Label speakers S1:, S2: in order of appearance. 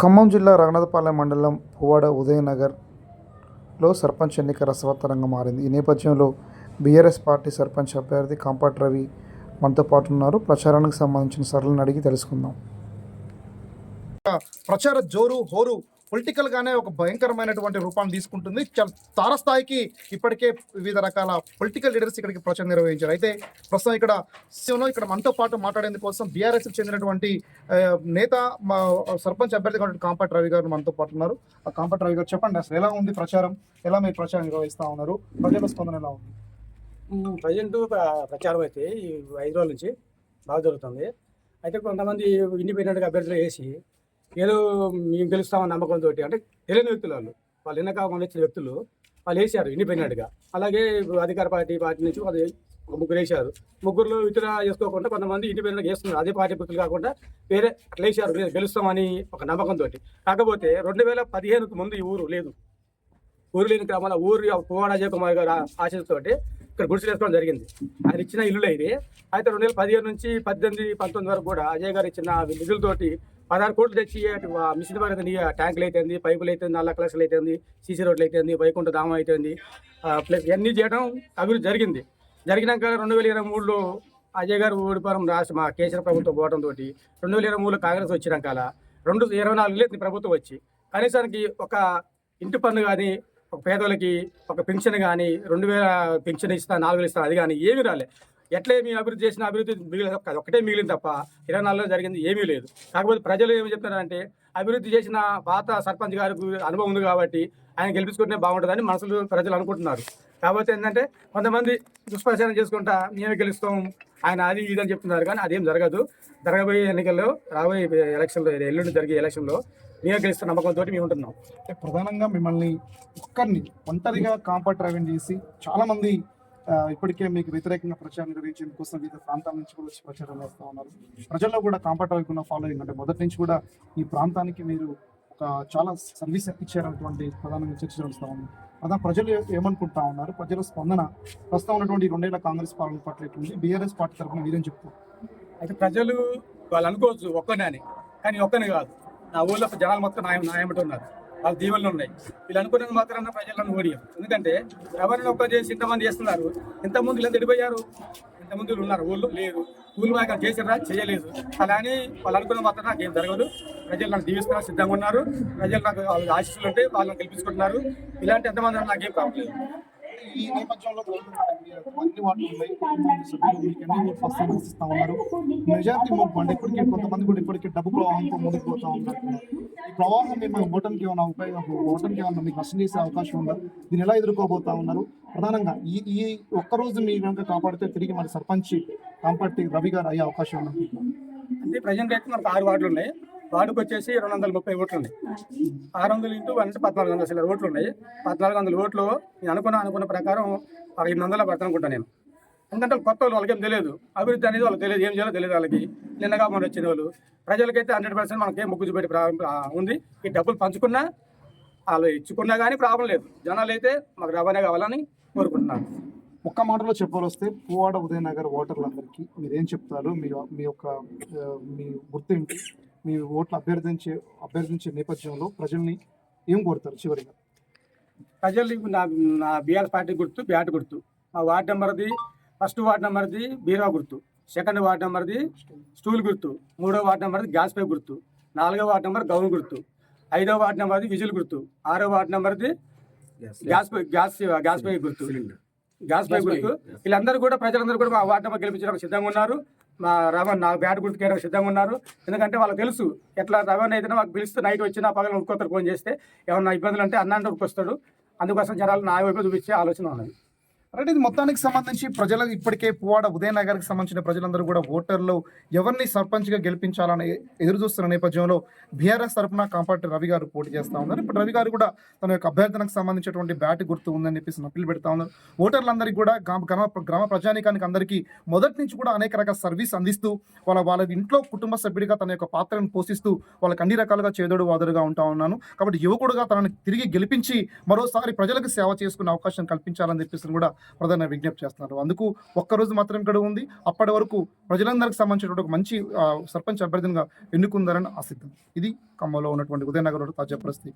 S1: ఖమ్మం జిల్లా రఘునాథపాలెం మండలం పువ్వాడ ఉదయనగర్లో సర్పంచ్ ఎన్నిక రసవత్తరంగా మారింది. ఈ నేపథ్యంలో బీఆర్ఎస్ పార్టీ సర్పంచ్ అభ్యర్థి కాంపాట్ రవి మనతో పాటు ఉన్నారు. ప్రచారానికి సంబంధించిన సరళను అడిగి తెలుసుకుందాం. ప్రచార జోరు హోరు పొలిటికల్ గానే ఒక భయంకరమైనటువంటి రూపాన్ని తీసుకుంటుంది. చాలా తారస్థాయికి ఇప్పటికే వివిధ రకాల పొలిటికల్ లీడర్స్ ఇక్కడికి ప్రచారం నిర్వహించారు. అయితే ప్రస్తుతం ఇక్కడ సీఎంలో ఇక్కడ మనతో పాటు మాట్లాడేందుకు కోసం బీఆర్ఎస్ చెందినటువంటి నేత మా సర్పంచ్ అభ్యర్థి కాబట్టి కాంపాటి రవి గారు మనతో పాటు ఉన్నారు. ఆ కాంపాటి రవి గారు చెప్పండి అసలు ఎలా ఉంది ప్రచారం? ఎలా మీరు ప్రచారం నిర్వహిస్తా ఉన్నారు? ప్రజల స్పందన ఎలా ఉంది?
S2: ప్రజెంట్ ప్రచారం అయితే ఈ ఐదు రోజుల నుంచి బాగా జరుగుతుంది. అయితే కొంతమంది ఇండిపెండెంట్గా అభ్యర్థులు వేసి ఏదో మేము గెలుస్తామన్న నమ్మకంతో అంటే తెలియని వ్యక్తులు వాళ్ళు. వాళ్ళు వెనక వచ్చిన వ్యక్తులు వాళ్ళు వేసారు ఇండిపెండెంట్గా అలాగే అధికార పార్టీ పార్టీ నుంచి వాళ్ళు ముగ్గురు వేసారు ముగ్గురులో ఇతర చేసుకోకుండా కొంతమంది ఇండిపెండెంట్ వేస్తున్నారు. అదే పార్టీ వ్యక్తులు కాకుండా వేరే అట్లా వేసారు లేదు గెలుస్తామని ఒక నమ్మకంతో కాకపోతే రెండు వేల పదిహేనుకు ముందు ఈ ఊరు లేదు. ఊరు లేని క్రమంలో ఊరు పువ్వాడ అజయ్ కుమార్ గారు ఆశతో ఇక్కడ గుడిసెలు వేసుకోవడం జరిగింది. ఆయన ఇచ్చిన ఇల్లులే ఇది అయితే రెండు వేల పదిహేను నుంచి పద్దెనిమిది పంతొమ్మిది వరకు కూడా అజయ్ గారు ఇచ్చిన నిధులతోటి పదహారు కోట్లు తెచ్చి అటు ఆ మిషన్ ట్యాంకులు అయితేంది పైపులు అయితే నల్ల కలర్స్లు అవుతుంది సీసీ రోడ్లు అయితేంది వైకుంఠ ధామం అయితేంది ప్లస్ ఇవన్నీ చేయడం అభివృద్ధి జరిగింది. జరిగినాక రెండు వేల ఇరవై మూడులో అజయ్ గారు ఓడిపోవడం రాష్ట్ర మా కేసీఆర్ ప్రభుత్వం పోవడంతో రెండు వేల ఇరవై మూడులో కాంగ్రెస్ వచ్చినాక రెండు ఇరవై నాలుగులో లేదు ప్రభుత్వం వచ్చి కనీసానికి ఒక ఇంటి పన్ను కానీ ఒక పేదోళ్ళకి ఒక పెన్షన్ కానీ రెండు వేల పెన్షన్ ఇస్తా నాలుగు వేలు ఇస్తా అది కానీ ఏమీ రాలే. ఎట్లే మీ అభివృద్ధి చేసిన అభివృద్ధి మిగిలిన ఒకటే మిగిలింది తప్ప ఇరవై నాలుగులో జరిగింది ఏమీ లేదు. కాకపోతే ప్రజలు ఏమి చెప్తున్నారంటే అభివృద్ధి చేసిన పాత సర్పంచ్ గారికి అనుభవం ఉంది కాబట్టి ఆయన గెలిపించుకుంటే బాగుంటుందని మనసులు ప్రజలు అనుకుంటున్నారు. కాకపోతే ఏంటంటే కొంతమంది దుష్ప్రచారం చేసుకుంటా మేమే గెలుస్తాం ఆయన అది ఇది అని చెప్తున్నారు కానీ అదేం జరగదు. జరగబోయే ఎన్నికల్లో రాబోయే ఎలక్షన్లో ఎల్లుండి జరిగే ఎలక్షన్లో మేమే గెలుస్తున్న నమ్మకంతో మేము ఉంటున్నాం.
S1: ప్రధానంగా మిమ్మల్ని ఒక్కరిని ఒంటరిగా కాంపార్ట్ డ్రైవింగ్ చేసి చాలామంది ఇప్పటికే మీకు వ్యతిరేకంగా ప్రచారం నిర్వహించడం కోసం వివిధ ప్రాంతాల నుంచి కూడా వచ్చి ప్రచారం చేస్తూ ఉన్నారు. ప్రజల్లో కూడా కాంపార్ట్ డ్రైవింగ్ ఉన్న ఫాలోయింగ్ అంటే మొదటి నుంచి కూడా ఈ ప్రాంతానికి మీరు ఒక చాలా సర్వీస్ ఇచ్చారనేటువంటి ప్రధానంగా చర్చ జరుగుతూ ఉంది. అదా ప్రజలు ఏమనుకుంటా ఉన్నారు? ప్రజల స్పందన ప్రస్తుతం ఉన్నటువంటి రెండేళ్ళ కాంగ్రెస్ పాలన పట్ల ఎట్లుంది? బీఆర్ఎస్ పార్టీ తరఫున మీరేం చెప్తారు
S2: అయితే ప్రజలు వాళ్ళు అనుకోవచ్చు ఒక్కనే అని కానీ ఒక్కనే కాదు. నా ఊళ్ళో జనాలు మొత్తం నాయం నాయమటి ఉన్నారు వాళ్ళ దీవెనలు ఉన్నాయి. వీళ్ళు అనుకున్నది మాత్రం ప్రజలను ఓడియం. ఎందుకంటే ఎవరిని ఒక్క చేసి ఇంతమంది చేస్తున్నారు? ఇంతమంది ఇలా ఎడిపోయారు. ఇంతమంది ఉన్నారు. ఊళ్ళో లేరు. ఊళ్ళు మాకు చేసిరా చేయలేదు. అలా అని వాళ్ళు అనుకున్న మాత్రం నాకు ఏం జరగదు. ప్రజలు నాకు దీవిస్తున్నారు సిద్ధంగా ఉన్నారు. ప్రజలు నాకు వాళ్ళ ఆశీస్సులు ఉంటే వాళ్ళని గెలిపించుకుంటున్నారు. ఇలాంటి ఎంతమంది నాకేం కావట్లేదు. లేదు
S1: ఈ నేపథ్యంలో అన్ని వాటిలో ఫస్ట్ ఇస్తా ఉన్నారు. మెజార్టీ మూవ్ అంటే ఇప్పటికీ కొంతమంది కూడా ఇప్పటికీ డబ్బు ప్రవాహంతో ముందుకు పోతా ఉన్నారు ఈ ప్రవాహం మిమ్మల్ని ఓటమికి ఏమైనా ఉపయోగం ఓటమికి ఏమైనా మీకు నష్టం చేసే అవకాశం ఉందా? దీన్ని ఎలా ఎదుర్కోబోతా ఉన్నారు? ప్రధానంగా ఈ ఈ ఒక్కరోజు మీ కనుక కాపాడితే తిరిగి మన సర్పంచ్ కాంపాటి రవి గారు అయ్యే అవకాశం ఉంది?
S2: అంటే ప్రజెంట్ అయితే మనకు ఆరు వార్డులు ఉన్నాయి. వార్డుకు వచ్చేసి రెండు వందల ముప్పై ఓట్లు ఉన్నాయి ఆరు వందలు ఇంటూ వన్ అంటే పద్నాలుగు వందల చిల్లర ఓట్లు ఉన్నాయి పద్నాలుగు వందల ఓట్లు నేను అనుకున్న అనుకున్న ప్రకారం ఒక ఎనిమిది వందల పడతాను అనుకుంటా నేను. ఎందుకంటే కొత్త వాళ్ళు వాళ్ళకేం తెలియదు. అభివృద్ధి అనేది వాళ్ళకి తెలియదు. ఏం చేయాలో తెలియదు వాళ్ళకి. నిన్నగా మన వచ్చిన వాళ్ళు. ప్రజలకైతే హండ్రెడ్ పర్సెంట్ మనకేం ముగ్గు చూపెట్టి ఉంది. ఈ డబ్బులు పంచుకున్నా వాళ్ళు ఇచ్చుకున్నా కానీ ప్రాబ్లం లేదు. జనాలు అయితే మాకు రవాణా కావాలని కోరుకుంటున్నాను.
S1: ఒక్క మాటలో చెప్పాలొస్తే పువ్వాడ ఉదయనగర్ ఓటర్లందరికీ మీరేం చెప్తారు? మీ మీ యొక్క మీ గుర్తింపు మీ ఓట్లు అభ్యర్థించే అభ్యర్థించే నేపథ్యంలో ప్రజల్ని ఏం కోరుతారు చివరిగా?
S2: ప్రజలు నా నా బీఆర్ పార్టీ గుర్తు బ్యాట్ గుర్తు. మా వార్డ్ నెంబర్ది ఫస్ట్ వార్డ్ నెంబర్ది బీరా గుర్తు. సెకండ్ వార్డ్ నెంబర్ది స్టూల్ గుర్తు. మూడో వార్డ్ నెంబర్ది గ్యాస్ పై గుర్తు. నాలుగో వార్డ్ నెంబర్ గౌన్ గుర్తు. ఐదో వార్డ్ నెంబర్ది విజిల్ గుర్తు. ఆరో వార్డ్ నెంబర్ది గ్యాస్ పై గ్యాస్ గ్యాస్ పై గుర్తు. గ్యాస్ పై గుర్తు. వీళ్ళందరూ కూడా ప్రజలందరూ కూడా మా వార్డు నెంబర్ గెలిపించడానికి సిద్ధంగా ఉన్నారు. మా రవణ్ నా బ్యాట్ గుర్తు సిద్ధంగా ఉన్నారు. ఎందుకంటే వాళ్ళకి తెలుసు ఎట్లా రవణ్ అయితే మాకు పిలిస్తే నైట్ వచ్చినా పగల ఉడుకోతారు ఫోన్ చేస్తే ఏమన్నా ఇబ్బందులు అంటే అన్నాంటి ఉడుకొస్తాడు అందుకోసం జనాలు నా వైపు చూపించే ఆలోచన ఉన్నది.
S1: అంటే ఇది మొత్తానికి సంబంధించి ప్రజలకు ఇప్పటికే పువ్వాడ ఉదయనగర్కి సంబంధించిన ప్రజలందరూ కూడా ఓటర్లు ఎవరిని సర్పంచ్గా గెలిపించాలని ఎదురు చూస్తున్న నేపథ్యంలో బీఆర్ఎస్ తరఫున కాంపాటి రవి గారు పోటీ చేస్తా ఉన్నారు. ఇప్పుడు రవి గారు కూడా తన యొక్క అభ్యర్థనకు సంబంధించినటువంటి బ్యాట్ గుర్తు ఉందని చెప్పేసి అప్పీల్ పెడతా ఉన్నారు. ఓటర్లందరికీ కూడా గ్రామ గ్రామ ప్రజానీకానికి అందరికీ మొదటి నుంచి కూడా అనేక రకాల సర్వీస్ అందిస్తూ వాళ్ళ వాళ్ళ ఇంట్లో కుటుంబ సభ్యుడిగా తన యొక్క పాత్రను పోషిస్తూ వాళ్ళకి అన్ని రకాలుగా చేదోడు వాదుడుగా ఉంటా ఉన్నాను. కాబట్టి యువకుడుగా తనని తిరిగి గెలిపించి మరోసారి ప్రజలకు సేవ చేసుకునే అవకాశం కల్పించాలని చెప్పేసి కూడా ప్రధాన విజ్ఞప్తి చేస్తున్నారు. అందుకు ఒక్కరోజు మాత్రం ఇక్కడ ఉంది. అప్పటి వరకు ప్రజలందరికి సంబంధించినటువంటి ఒక మంచి సర్పంచ్ అభ్యర్థినిగా ఎన్నుకుందారని ఆశిద్దాం. ఇది ఖమ్మంలో ఉన్నటువంటి ఉదయనగర్ తాజా పరిస్థితి.